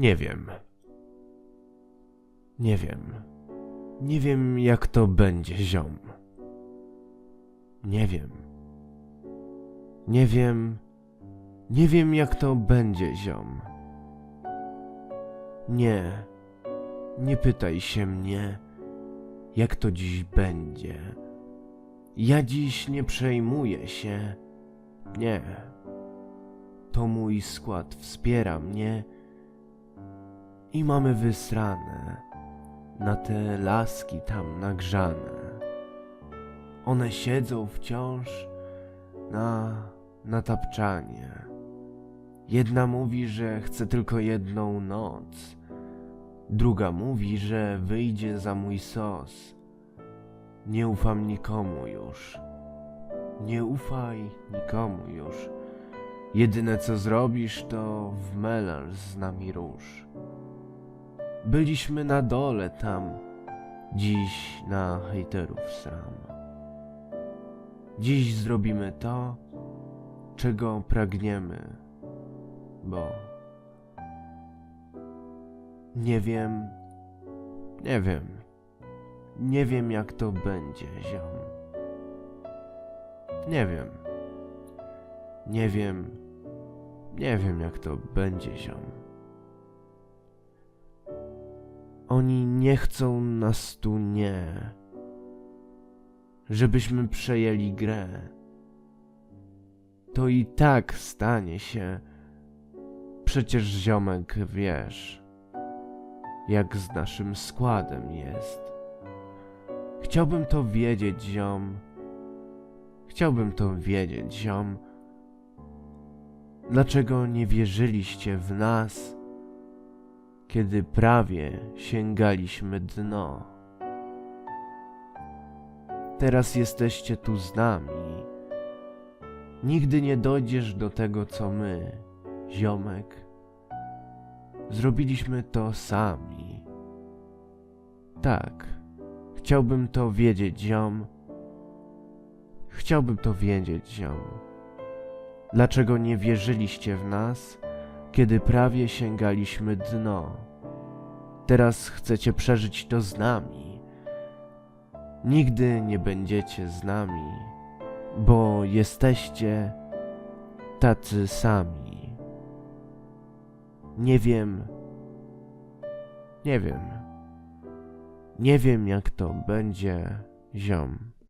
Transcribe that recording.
Nie wiem. Nie wiem. Nie wiem, jak to będzie, ziom. Nie wiem. Nie wiem. Nie wiem, jak to będzie, ziom. Nie. Nie pytaj się mnie, jak to dziś będzie. Ja dziś nie przejmuję się. Nie. To mój skład wspiera mnie i mamy wysrane na te laski tam nagrzane. One siedzą wciąż na, na tapczanie. Jedna mówi, że chce tylko jedną noc. Druga mówi, że wyjdzie za mój sos. Nie ufam nikomu już. Nie ufaj nikomu już. Jedyne co zrobisz, to w melanż z nami rusz. Byliśmy na dole tam, dziś na hejterów sram. Dziś zrobimy to, czego pragniemy, bo nie wiem, nie wiem, nie wiem jak to będzie, ziom. Nie wiem, nie wiem, nie wiem jak to będzie, ziom. Oni nie chcą nas tu nie, żebyśmy przejęli grę. To i tak stanie się. Przecież ziomek wiesz, jak z naszym składem jest. Chciałbym to wiedzieć, ziom. Chciałbym to wiedzieć, ziom. Dlaczego nie wierzyliście w nas? Kiedy prawie sięgaliśmy dno. Teraz jesteście tu z nami. Nigdy nie dojdziesz do tego, co my, ziomek. Zrobiliśmy to sami. Tak, chciałbym to wiedzieć, ziom. Chciałbym to wiedzieć, ziom. Dlaczego nie wierzyliście w nas? Kiedy prawie sięgaliśmy dno. Teraz chcecie przeżyć to z nami. Nigdy nie będziecie z nami, bo jesteście tacy sami. Nie wiem, nie wiem, nie wiem jak to będzie, ziom.